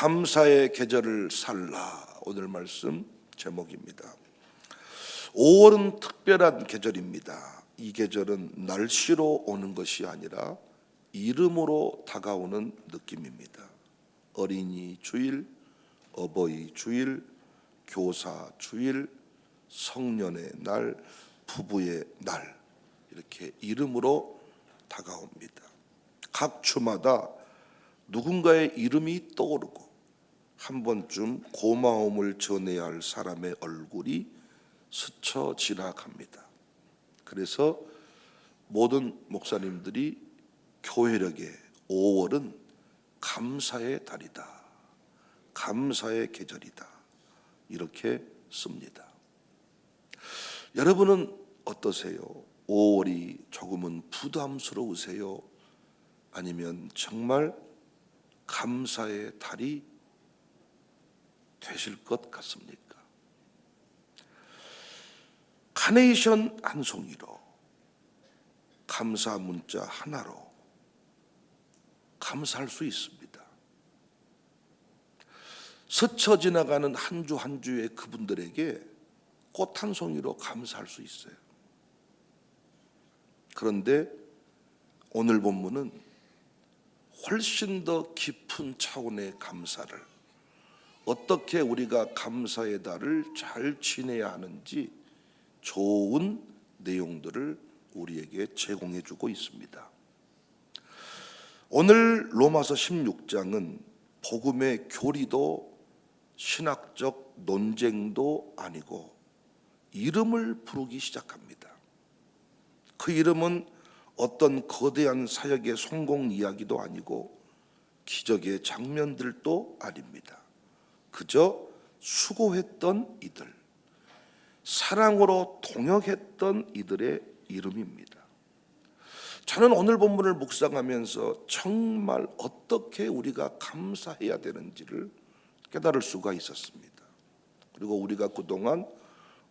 감사의 계절을 살라 오늘 말씀 제목입니다. 5월은 특별한 계절입니다. 이 계절은 날씨로 오는 것이 아니라 이름으로 다가오는 느낌입니다. 어린이 주일, 어버이 주일, 교사 주일, 성년의 날, 부부의 날 이렇게 이름으로 다가옵니다. 각 주마다 누군가의 이름이 떠오르고 한 번쯤 고마움을 전해야 할 사람의 얼굴이 스쳐 지나갑니다. 그래서 모든 목사님들이 교회력의 5월은 감사의 달이다. 감사의 계절이다. 이렇게 씁니다. 여러분은 어떠세요? 5월이 조금은 부담스러우세요? 아니면 정말 감사의 달이 되실 것 같습니까? 카네이션 한 송이로 감사 문자 하나로 감사할 수 있습니다. 스쳐 지나가는 한 주한 주의 그분들에게 꽃 한 송이로 감사할 수 있어요. 그런데 오늘 본문은 훨씬 더 깊은 차원의 감사를 어떻게 우리가 감사의 달을 잘 지내야 하는지 좋은 내용들을 우리에게 제공해 주고 있습니다. 오늘 로마서 16장은 복음의 교리도 신학적 논쟁도 아니고 이름을 부르기 시작합니다. 그 이름은 어떤 거대한 사역의 성공 이야기도 아니고 기적의 장면들도 아닙니다. 그저 수고했던 이들, 사랑으로 동역했던 이들의 이름입니다. 저는 오늘 본문을 묵상하면서 정말 어떻게 우리가 감사해야 되는지를 깨달을 수가 있었습니다. 그리고 우리가 그동안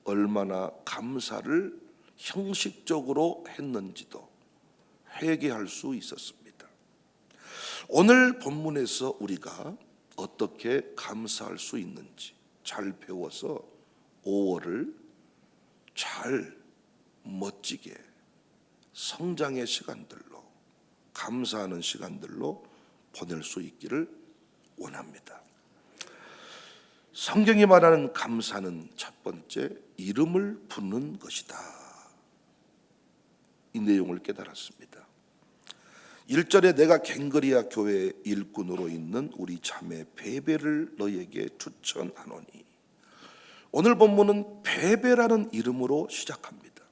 얼마나 감사를 형식적으로 했는지도 회개할 수 있었습니다. 오늘 본문에서 우리가 어떻게 감사할 수 있는지 잘 배워서 5월을 잘 멋지게 성장의 시간들로 감사하는 시간들로 보낼 수 있기를 원합니다. 성경이 말하는 감사는 첫 번째 이름을 부르는 것이다. 이 내용을 깨달았습니다. 1절에 내가 갱거리아 교회 일꾼으로 있는 우리 자매 베베를 너에게 추천하노니 오늘 본문은 베베라는 이름으로 시작합니다.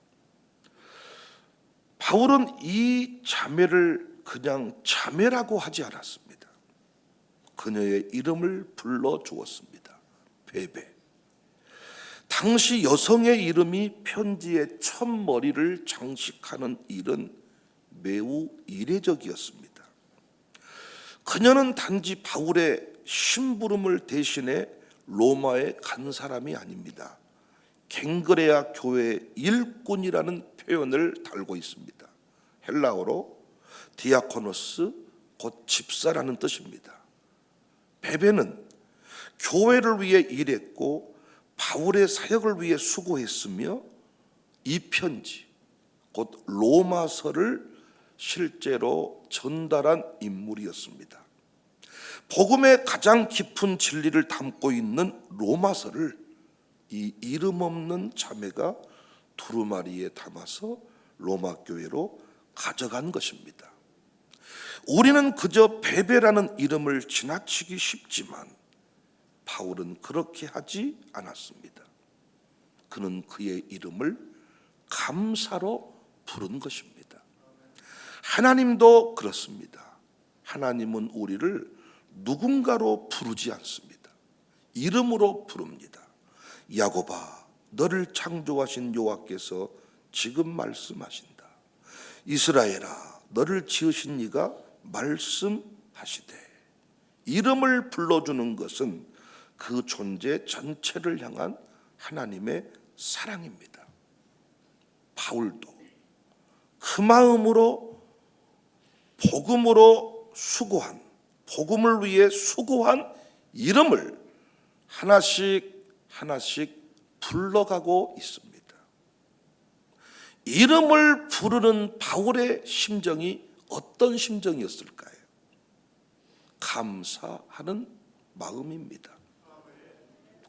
바울은 이 자매를 그냥 자매라고 하지 않았습니다. 그녀의 이름을 불러 주었습니다. 베베. 당시 여성의 이름이 편지의 첫 머리를 장식하는 일은 매우 이례적이었습니다. 그녀는 단지 바울의 심부름을 대신해 로마에 간 사람이 아닙니다. 갱그레아 교회 일꾼이라는 표현을 달고 있습니다. 헬라어로 디아코노스 곧 집사라는 뜻입니다. 베베는 교회를 위해 일했고 바울의 사역을 위해 수고했으며 이 편지 곧 로마서를 실제로 전달한 인물이었습니다. 복음의 가장 깊은 진리를 담고 있는 로마서를 이 이름 없는 자매가 두루마리에 담아서 로마 교회로 가져간 것입니다. 우리는 그저 베베라는 이름을 지나치기 쉽지만 바울은 그렇게 하지 않았습니다. 그는 그의 이름을 감사로 부른 것입니다. 하나님도 그렇습니다. 하나님은 우리를 누군가로 부르지 않습니다. 이름으로 부릅니다. 야고바, 너를 창조하신 여호와께서 지금 말씀하신다. 이스라엘아, 너를 지으신 이가 말씀하시되 이름을 불러주는 것은 그 존재 전체를 향한 하나님의 사랑입니다. 바울도 그 마음으로 복음으로 수고한 복음을 위해 수고한 이름을 하나씩 하나씩 불러가고 있습니다. 이름을 부르는 바울의 심정이 어떤 심정이었을까요? 감사하는 마음입니다.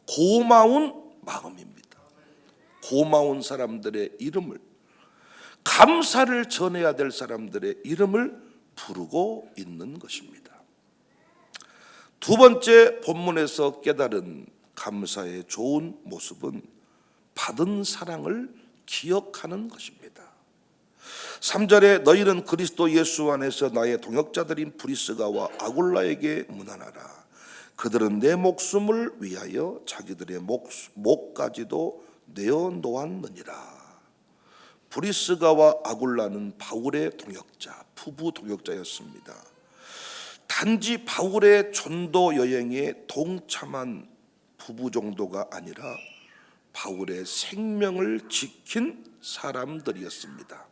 고마운 마음입니다. 고마운 사람들의 이름을 감사를 전해야 될 사람들의 이름을 부르고 있는 것입니다. 두 번째 본문에서 깨달은 감사의 좋은 모습은 받은 사랑을 기억하는 것입니다. 3절에 너희는 그리스도 예수 안에서 나의 동역자들인 브리스가와 아굴라에게 문안하라. 그들은 내 목숨을 위하여 자기들의 목, 목까지도 내어 놓았느니라. 브리스가와 아굴라는 바울의 동역자, 부부 동역자였습니다. 단지 바울의 전도 여행에 동참한 부부 정도가 아니라 바울의 생명을 지킨 사람들이었습니다.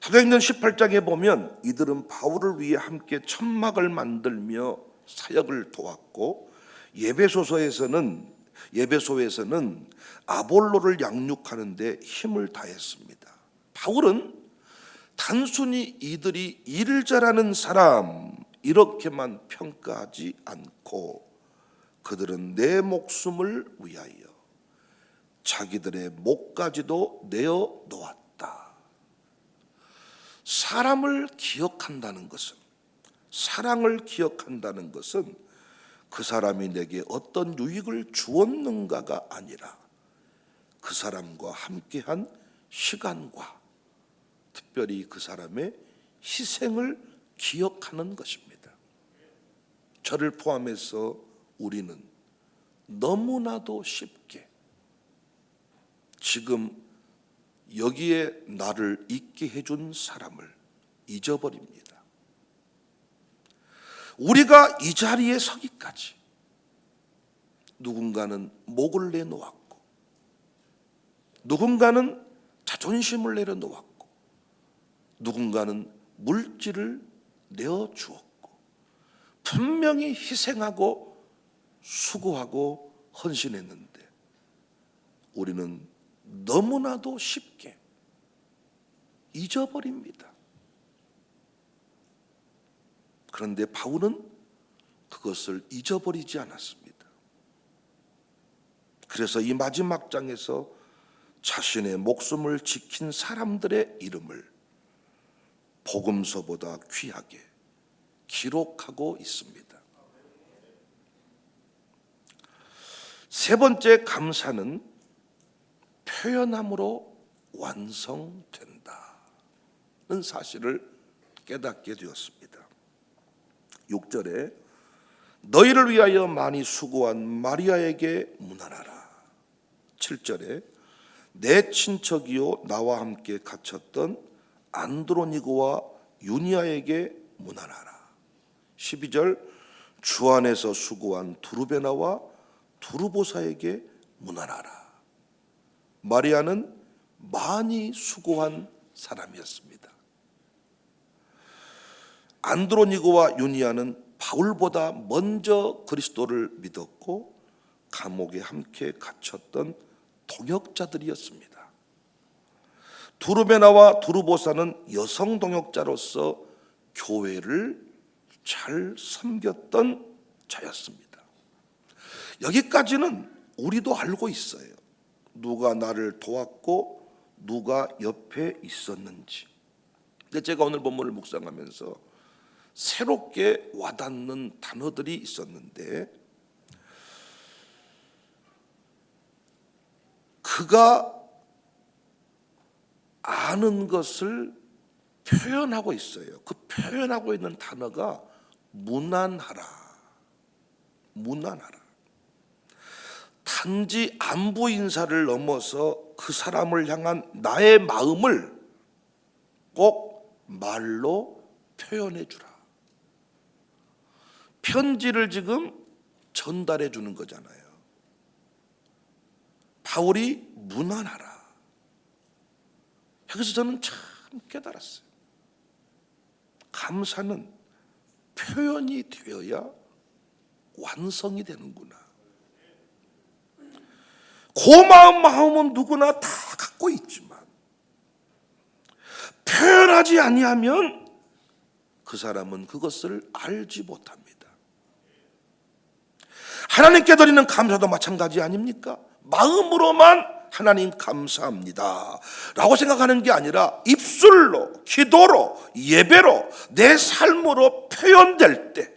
사도행전 18장에 보면 이들은 바울을 위해 함께 천막을 만들며 사역을 도왔고 예배소서에서는 예배소에서는 아볼로를 양육하는데 힘을 다했습니다. 바울은 단순히 이들이 일을 잘하는 사람 이렇게만 평가하지 않고 그들은 내 목숨을 위하여 자기들의 목까지도 내어 놓았다. 사람을 기억한다는 것은 사랑을 기억한다는 것은 그 사람이 내게 어떤 유익을 주었는가가 아니라 그 사람과 함께한 시간과 특별히 그 사람의 희생을 기억하는 것입니다. 저를 포함해서 우리는 너무나도 쉽게 지금 여기에 나를 있게 해준 사람을 잊어버립니다. 우리가 이 자리에 서기까지 누군가는 목을 내놓았고 누군가는 자존심을 내려놓았고 누군가는 물질을 내어 주었고 분명히 희생하고 수고하고 헌신했는데 우리는 너무나도 쉽게 잊어버립니다. 그런데 바울은 그것을 잊어버리지 않았습니다. 그래서 이 마지막 장에서 자신의 목숨을 지킨 사람들의 이름을 복음서보다 귀하게 기록하고 있습니다. 세 번째 감사는 표현함으로 완성된다는 사실을 깨닫게 되었습니다. 6절에 너희를 위하여 많이 수고한 마리아에게 문안하라. 7절에 내 친척이요 나와 함께 갇혔던 안드로니고와 유니아에게 문안하라. 12절 주 안에서 수고한 두루베나와 두루보사에게 문안하라. 마리아는 많이 수고한 사람이었습니다. 안드로니고와 유니아는 바울보다 먼저 그리스도를 믿었고 감옥에 함께 갇혔던 동역자들이었습니다. 두루베나와 두루보사는 여성 동역자로서 교회를 잘 섬겼던 자였습니다. 여기까지는 우리도 알고 있어요. 누가 나를 도왔고 누가 옆에 있었는지. 근데 제가 오늘 본문을 묵상하면서 새롭게 와닿는 단어들이 있었는데 그가 아는 것을 표현하고 있어요. 그 표현하고 있는 단어가 무난하라. 무난하라. 단지 안부 인사를 넘어서 그 사람을 향한 나의 마음을 꼭 말로 표현해 주라. 편지를 지금 전달해 주는 거잖아요. 바울이 무난하라. 여기서 저는 참 깨달았어요. 감사는 표현이 되어야 완성이 되는구나. 고마운 마음은 누구나 다 갖고 있지만 표현하지 아니하면 그 사람은 그것을 알지 못합니다. 하나님께 드리는 감사도 마찬가지 아닙니까? 마음으로만 하나님 감사합니다. 라고 생각하는 게 아니라 입술로, 기도로, 예배로, 내 삶으로 표현될 때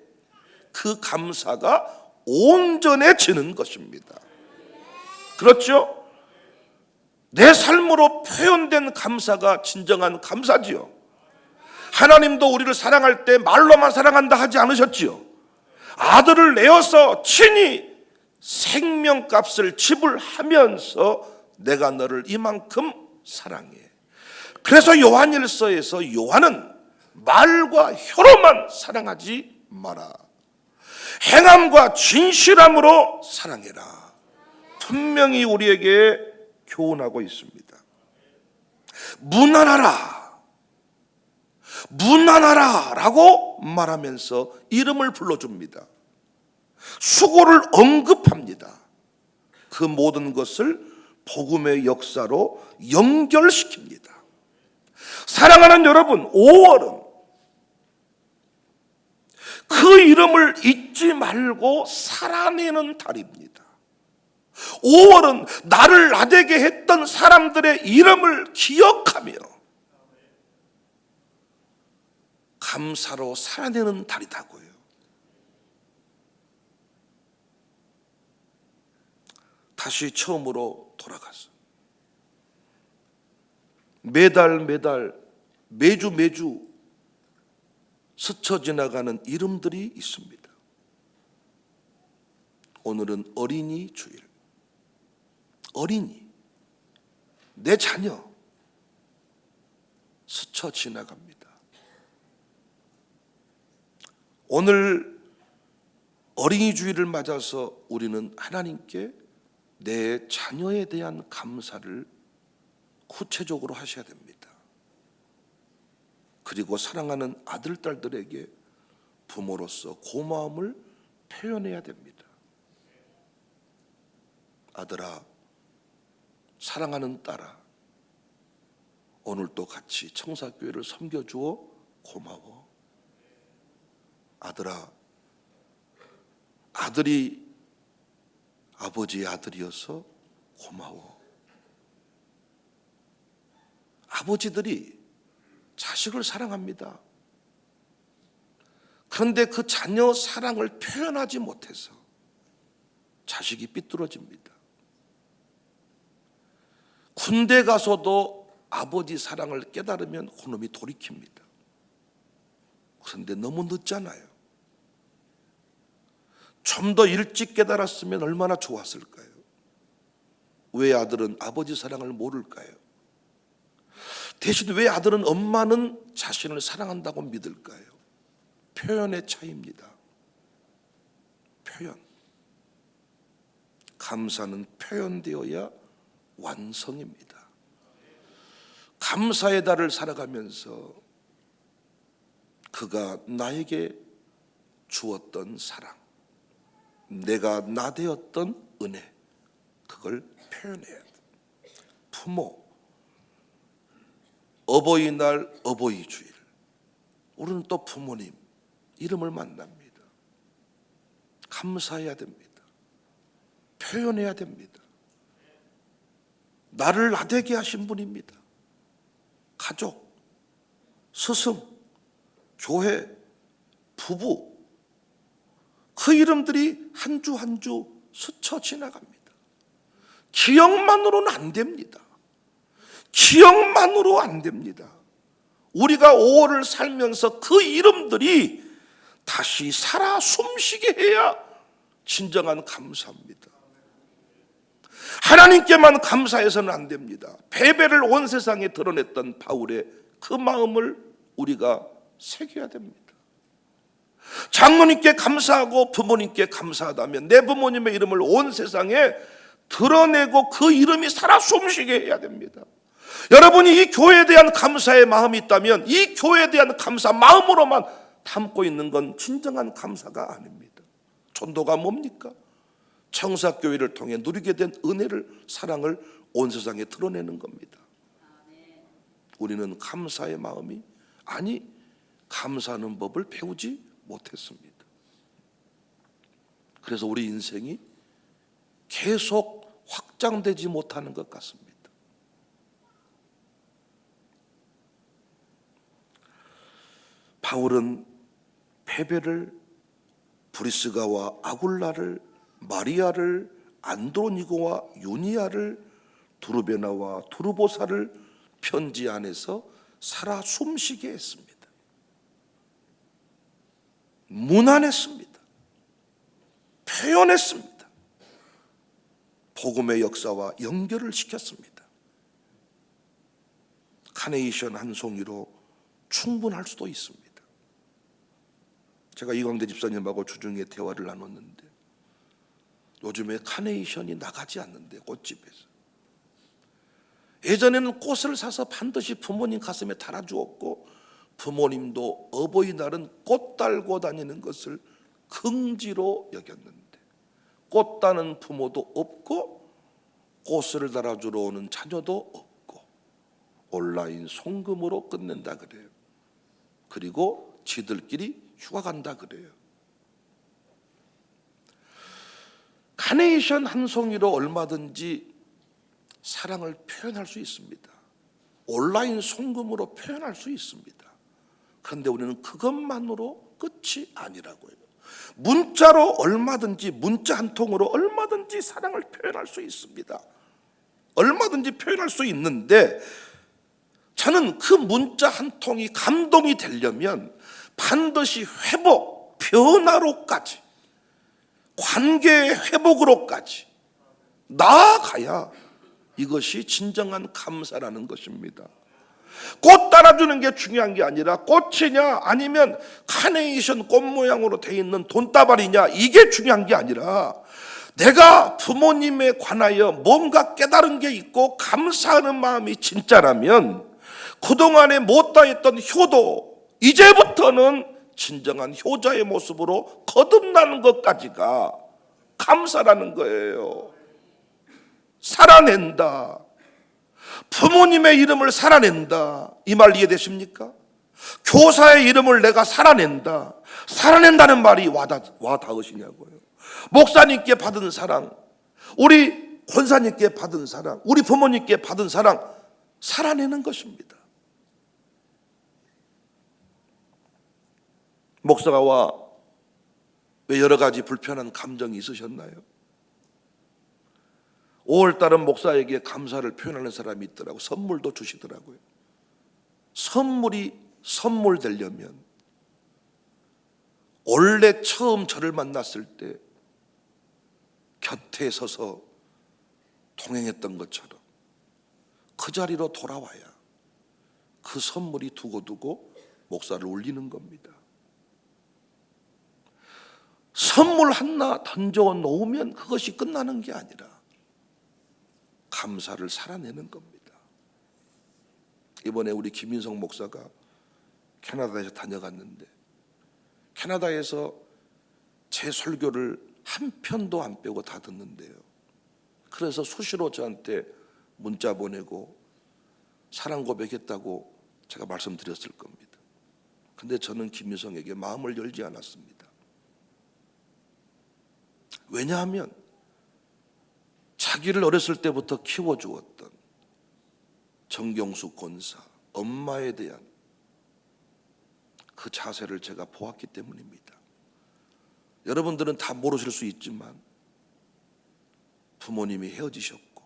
그 감사가 온전해지는 것입니다. 그렇죠? 내 삶으로 표현된 감사가 진정한 감사지요. 하나님도 우리를 사랑할 때 말로만 사랑한다 하지 않으셨지요. 아들을 내어서 친히 생명값을 지불하면서 내가 너를 이만큼 사랑해. 그래서 요한일서에서 요한은 말과 혀로만 사랑하지 마라. 행함과 진실함으로 사랑해라. 분명히 우리에게 교훈하고 있습니다. 무난하라. 무난하라 라고 말하면서 이름을 불러줍니다. 수고를 언급합니다. 그 모든 것을 복음의 역사로 연결시킵니다. 사랑하는 여러분, 5월은 그 이름을 잊지 말고 살아내는 달입니다. 5월은 나를 나대게 했던 사람들의 이름을 기억하며 감사로 살아내는 달이다고요. 다시 처음으로 돌아가서 매달 매달 매주 매주 스쳐 지나가는 이름들이 있습니다. 오늘은 어린이 주일. 어린이. 내 자녀. 스쳐 지나갑니다. 오늘 어린이 주일을 맞아서 우리는 하나님께 내 자녀에 대한 감사를 구체적으로 하셔야 됩니다. 그리고 사랑하는 아들, 딸들에게 부모로서 고마움을 표현해야 됩니다. 아들아, 사랑하는 딸아, 오늘도 같이 청사교회를 섬겨주어 고마워. 아들아, 아들이 아버지의 아들이어서 고마워. 아버지들이 자식을 사랑합니다. 그런데 그 자녀 사랑을 표현하지 못해서 자식이 삐뚤어집니다. 군대 가서도 아버지 사랑을 깨달으면 그놈이 돌이킵니다. 그런데 너무 늦잖아요. 좀 더 일찍 깨달았으면 얼마나 좋았을까요? 왜 아들은 아버지 사랑을 모를까요? 대신 왜 아들은 엄마는 자신을 사랑한다고 믿을까요? 표현의 차이입니다. 표현. 감사는 표현되어야 완성입니다. 감사의 달을 살아가면서 그가 나에게 주었던 사랑, 내가 나되었던 은혜, 그걸 표현해야 돼. 부모, 어버이날, 어버이 주일. 우리는 또 부모님 이름을 만납니다. 감사해야 됩니다. 표현해야 됩니다. 나를 나되게 하신 분입니다. 가족, 스승, 교회, 부부, 그 이름들이 한 주 한 주 스쳐 지나갑니다. 기억만으로는 안 됩니다. 기억만으로 안 됩니다. 우리가 5월을 살면서 그 이름들이 다시 살아 숨쉬게 해야 진정한 감사입니다. 하나님께만 감사해서는 안 됩니다. 배배를 온 세상에 드러냈던 바울의 그 마음을 우리가 새겨야 됩니다. 장로님께 감사하고 부모님께 감사하다면 내 부모님의 이름을 온 세상에 드러내고 그 이름이 살아 숨쉬게 해야 됩니다. 여러분이 이 교회에 대한 감사의 마음이 있다면 이 교회에 대한 감사 마음으로만 담고 있는 건 진정한 감사가 아닙니다. 전도가 뭡니까? 청사교회를 통해 누리게 된 은혜를 사랑을 온 세상에 드러내는 겁니다. 우리는 감사의 마음이 아니 감사하는 법을 배우지 못했습니다. 그래서 우리 인생이 계속 확장되지 못하는 것 같습니다. 바울은 페베를 브리스가와 아굴라를 마리아를 안드로니고와 유니아를 두르베나와 두르보사를 편지 안에서 살아 숨쉬게 했습니다. 문안했습니다. 표현했습니다. 복음의 역사와 연결을 시켰습니다. 카네이션 한 송이로 충분할 수도 있습니다. 제가 이광대 집사님하고 주중에 대화를 나눴는데 요즘에 카네이션이 나가지 않는데 꽃집에서 예전에는 꽃을 사서 반드시 부모님 가슴에 달아주었고 부모님도 어버이날은 꽃 달고 다니는 것을 긍지로 여겼는데 꽃 따는 부모도 없고 꽃을 달아주러 오는 자녀도 없고 온라인 송금으로 끝낸다 그래요. 그리고 지들끼리 휴가 간다 그래요. 카네이션 한 송이로 얼마든지 사랑을 표현할 수 있습니다. 온라인 송금으로 표현할 수 있습니다. 그런데 우리는 그것만으로 끝이 아니라고요. 문자로 얼마든지 문자 한 통으로 얼마든지 사랑을 표현할 수 있습니다. 얼마든지 표현할 수 있는데 저는 그 문자 한 통이 감동이 되려면 반드시 회복, 변화로까지 관계의 회복으로까지 나아가야 이것이 진정한 감사라는 것입니다. 꽃 따라주는 게 중요한 게 아니라 꽃이냐 아니면 카네이션 꽃 모양으로 돼 있는 돈다발이냐 이게 중요한 게 아니라 내가 부모님에 관하여 뭔가 깨달은 게 있고 감사하는 마음이 진짜라면 그동안에 못 다 했던 효도 이제부터는 진정한 효자의 모습으로 거듭나는 것까지가 감사라는 거예요. 살아낸다. 부모님의 이름을 살아낸다. 이 말 이해되십니까? 교사의 이름을 내가 살아낸다. 살아낸다는 말이 와닿, 와닿으시냐고요. 목사님께 받은 사랑, 우리 권사님께 받은 사랑, 우리 부모님께 받은 사랑, 살아내는 것입니다. 목사가 와, 왜 여러 가지 불편한 감정이 있으셨나요? 5월달은 목사에게 감사를 표현하는 사람이 있더라고 선물도 주시더라고요. 선물이 선물 되려면 원래 처음 저를 만났을 때 곁에 서서 동행했던 것처럼 그 자리로 돌아와야 그 선물이 두고두고 목사를 울리는 겁니다. 선물 하나 던져 놓으면 그것이 끝나는 게 아니라 감사를 살아내는 겁니다. 이번에 우리 김인성 목사가 캐나다에서 다녀갔는데 캐나다에서 제 설교를 한 편도 안 빼고 다 듣는데요. 그래서 수시로 저한테 문자 보내고 사랑 고백했다고 제가 말씀드렸을 겁니다. 근데 저는 김인성에게 마음을 열지 않았습니다. 왜냐하면 자기를 어렸을 때부터 키워주었던 정경수 권사, 엄마에 대한 그 자세를 제가 보았기 때문입니다. 여러분들은 다 모르실 수 있지만 부모님이 헤어지셨고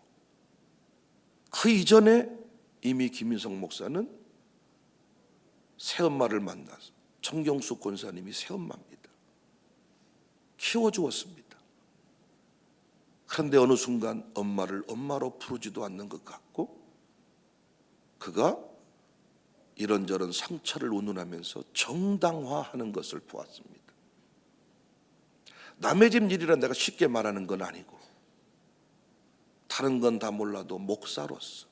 그 이전에 이미 김인성 목사는 새엄마를 만나서 정경수 권사님이 새엄마입니다. 키워주었습니다. 그런데 어느 순간 엄마를 엄마로 부르지도 않는 것 같고 그가 이런저런 상처를 운운하면서 정당화하는 것을 보았습니다. 남의 집 일이라 내가 쉽게 말하는 건 아니고 다른 건 다 몰라도 목사로서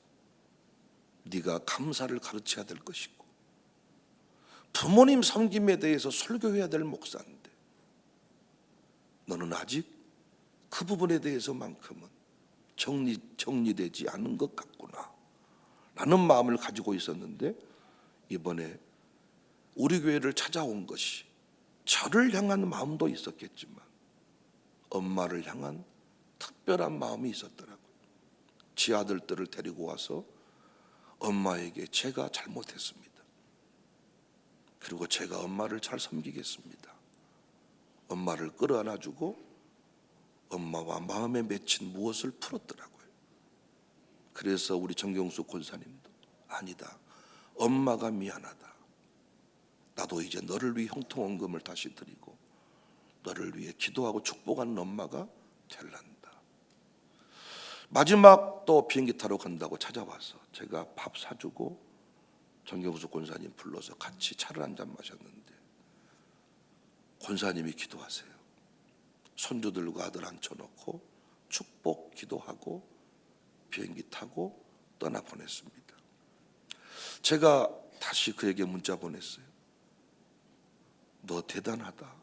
네가 감사를 가르쳐야 될 것이고 부모님 섬김에 대해서 설교해야 될 목사인데 너는 아직 그 부분에 대해서만큼은 정리 정리되지 않은 것 같구나. 라는 마음을 가지고 있었는데 이번에 우리 교회를 찾아온 것이 저를 향한 마음도 있었겠지만 엄마를 향한 특별한 마음이 있었더라고요. 지 아들들을 데리고 와서 엄마에게 제가 잘못했습니다. 그리고 제가 엄마를 잘 섬기겠습니다. 엄마를 끌어안아주고 엄마와 마음에 맺힌 무엇을 풀었더라고요. 그래서 우리 정경수 권사님도 아니다. 엄마가 미안하다. 나도 이제 너를 위해 형통원금을 다시 드리고 너를 위해 기도하고 축복하는 엄마가 될란다. 마지막 또 비행기 타러 간다고 찾아와서 제가 밥 사주고 정경수 권사님 불러서 같이 차를 한 잔 마셨는데 권사님이 기도하세요. 손주들과 아들 앉혀놓고 축복 기도하고 비행기 타고 떠나 보냈습니다. 제가 다시 그에게 문자 보냈어요. 너 대단하다.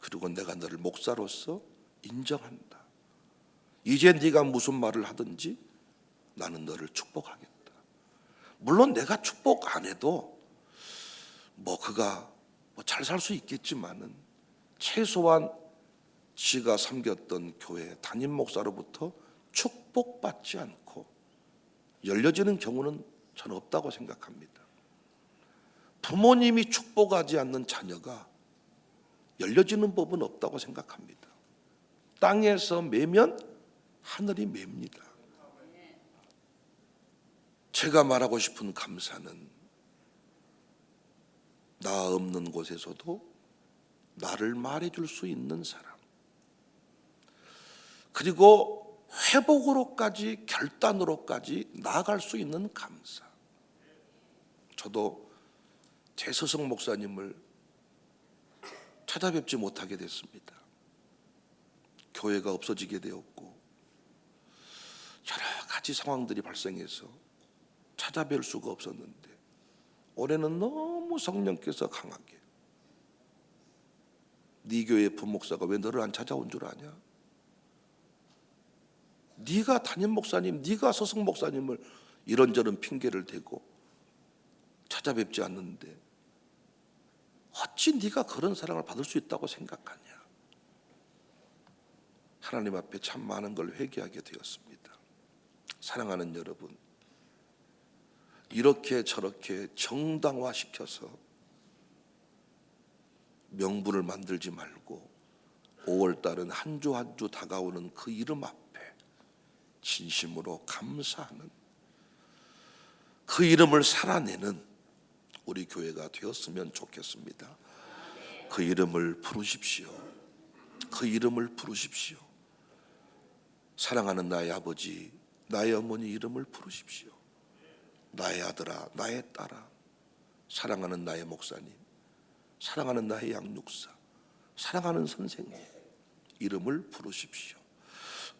그리고 내가 너를 목사로서 인정한다. 이제 네가 무슨 말을 하든지 나는 너를 축복하겠다. 물론 내가 축복 안 해도 뭐 그가 뭐 잘 살 수 있겠지만은 최소한 지가 섬겼던 교회 담임 목사로부터 축복받지 않고 열려지는 경우는 저는 없다고 생각합니다. 부모님이 축복하지 않는 자녀가 열려지는 법은 없다고 생각합니다. 땅에서 매면 하늘이 맵니다. 제가 말하고 싶은 감사는 나 없는 곳에서도 나를 말해줄 수 있는 사람. 그리고 회복으로까지 결단으로까지 나아갈 수 있는 감사. 저도 제 스승 목사님을 찾아뵙지 못하게 됐습니다. 교회가 없어지게 되었고 여러 가지 상황들이 발생해서 찾아뵐 수가 없었는데 올해는 너무 성령께서 강하게 네 교회 부목사가 왜 너를 안 찾아온 줄 아냐? 네가 담임 목사님, 네가 서성 목사님을 이런저런 핑계를 대고 찾아뵙지 않는데 어찌 네가 그런 사랑을 받을 수 있다고 생각하냐? 하나님 앞에 참 많은 걸 회개하게 되었습니다. 사랑하는 여러분, 이렇게 저렇게 정당화 시켜서 명분을 만들지 말고 5월 달은 한 주 한 주 다가오는 그 이름 앞에 진심으로 감사하는 그 이름을 살아내는 우리 교회가 되었으면 좋겠습니다. 그 이름을 부르십시오. 그 이름을 부르십시오. 사랑하는 나의 아버지, 나의 어머니 이름을 부르십시오. 나의 아들아, 나의 딸아, 사랑하는 나의 목사님, 사랑하는 나의 양육사, 사랑하는 선생님 이름을 부르십시오.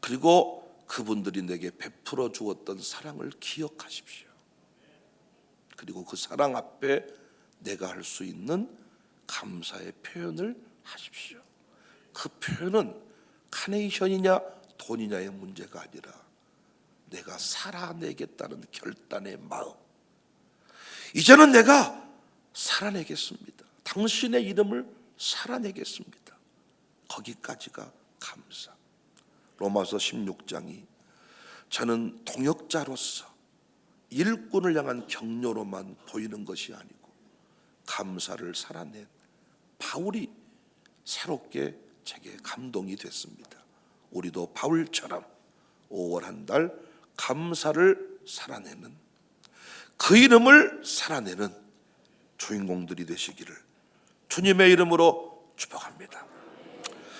그리고 그분들이 내게 베풀어 주었던 사랑을 기억하십시오. 그리고 그 사랑 앞에 내가 할 수 있는 감사의 표현을 하십시오. 그 표현은 카네이션이냐 돈이냐의 문제가 아니라 내가 살아내겠다는 결단의 마음. 이제는 내가 살아내겠습니다. 당신의 이름을 살아내겠습니다. 거기까지가 감사. 로마서 16장이 저는 동역자로서 일꾼을 향한 격려로만 보이는 것이 아니고 감사를 살아낸 바울이 새롭게 제게 감동이 됐습니다. 우리도 바울처럼 5월 한 달 감사를 살아내는 그 이름을 살아내는 주인공들이 되시기를 주님의 이름으로 축복합니다.